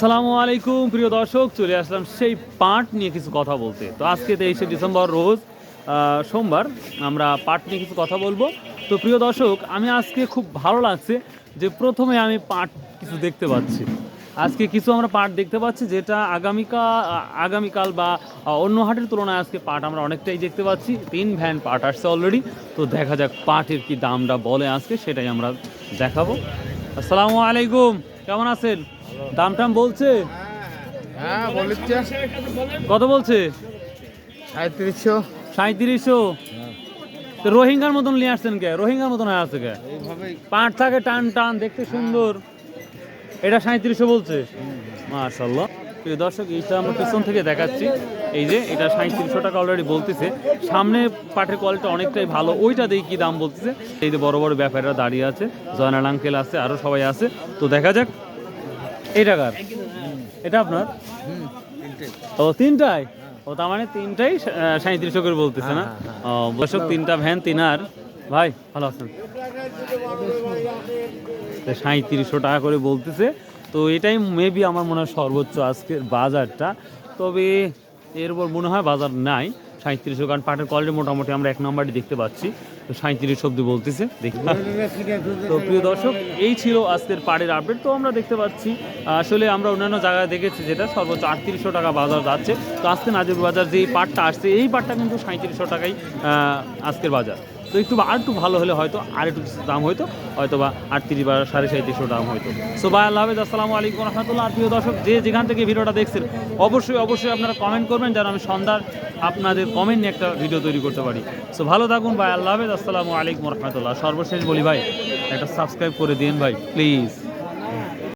আসসালামু আলাইকুম, প্রিয় দর্শক, চলে আসলাম সেই পাট নিয়ে কিছু কথা বলতে। তো আজকে তেইশে ডিসেম্বর রোজ সোমবার আমরা পাট নিয়ে কিছু কথা বলব। তো প্রিয় দর্শক, আমি আজকে খুব ভালো লাগছে যে প্রথমে আমি পাট কিছু দেখতে পাচ্ছি। আজকে কিছু আমরা পাট দেখতে পাচ্ছি যেটা আগামীকাল আগামীকাল বা অন্য হাটের তুলনায় আজকে পাট আমরা অনেকটাই দেখতে পাচ্ছি। তিন ভ্যান পাট আসছে অলরেডি তো দেখা যাক পাটের কি দামটা বলে আজকে, সেটাই আমরা দেখাবো। আসসালামু আলাইকুম, কেমন আছেন? দাম টাম বলছে? হ্যাঁ বলেছে। কত বলছে? সাঁত্রিশশো সাঁত্রিশশো তো রোহিঙ্গার মতন নিয়ে আসছেন কে? রোহিঙ্গার মতন হয়ে আছে কে? পাট থাকে টান টান দেখতে সুন্দর। এটা সাঁত্রিশশো বলছে। মার্শাল্লাহ প্রিয় দর্শক এইটা আমরা পিছন থেকে দেখাচ্ছি। এই যে এটা সাঁত্রিশশো টাকা অলরেডি বলতেছে। সামনে পাটের কোয়ালিটি অনেকটাই ভালো। ওইটা দিয়ে কি দাম বলতেছে? এই যে বড় বড় ব্যাপারীরা দাঁড়িয়ে আছে। জয়নাল আঙ্কেল আছে আরও সবাই আছে। তো দেখা যাক এই টাকার এটা আপনার? ও তিনটায় ও, তার মানে তিনটাই সাঁত্রিশশো করে বলতেছে না? ও, দর্শক, তিনটা ভ্যান তিনার ভাই, ভালো আছেন? সাঁত্রিশশো টাকা করে বলতেছে। তো এটাই মেবি আমার মনে হয় সর্বোচ্চ আজকের বাজারটা। তবে এর উপর মনে হয় বাজার নাই। সাঁত্রিশশো কারণ পাটের কোয়ালিটি মোটামুটি আমরা এক নম্বরই দেখতে পাচ্ছি। তো সাঁত্রিশ অব্দি বলতেছে, দেখি। তো প্রিয় দর্শক, এই ছিল আজকের পাড়ের আপডেট তো আমরা দেখতে পাচ্ছি, আসলে আমরা অন্যান্য জায়গায় দেখেছি যেটা সর্বোচ্চ আটত্রিশশো টাকা বাজার যাচ্ছে। তো আজকে নাজির বাজার যে পাটটা আসছে, এই পাটটা কিন্তু সাঁত্রিশশো টাকাই আজকের বাজার। তো একটু আর একটু ভালো হলে হয়তো আর একটু দাম হয়তো হয়তো বা আটত্রিশ বা সাড়ে সাঁত্রিশশো দাম হয়তো সো ভাই, আল্লাহ হাফেজ, আসসালামু আলাইকুম রহমতুল্লাহ। আর প্রিয় দর্শক, যে যেখান থেকে ভিডিওটা দেখছেন, অবশ্যই অবশ্যই আপনারা কমেন্ট করবেন যেন আমি সন্ধ্যার আপনাদের কমেন্ট নিয়ে একটা ভিডিও তৈরি করতে পারি। সো ভালো থাকুন, ভাই, আল্লাহ হাফেজ, আসসালামু আলাইকুম রহমতুল্লাহ। সর্বশেষ বলি, ভাই, একটা সাবস্ক্রাইব করে দিন ভাই প্লিজ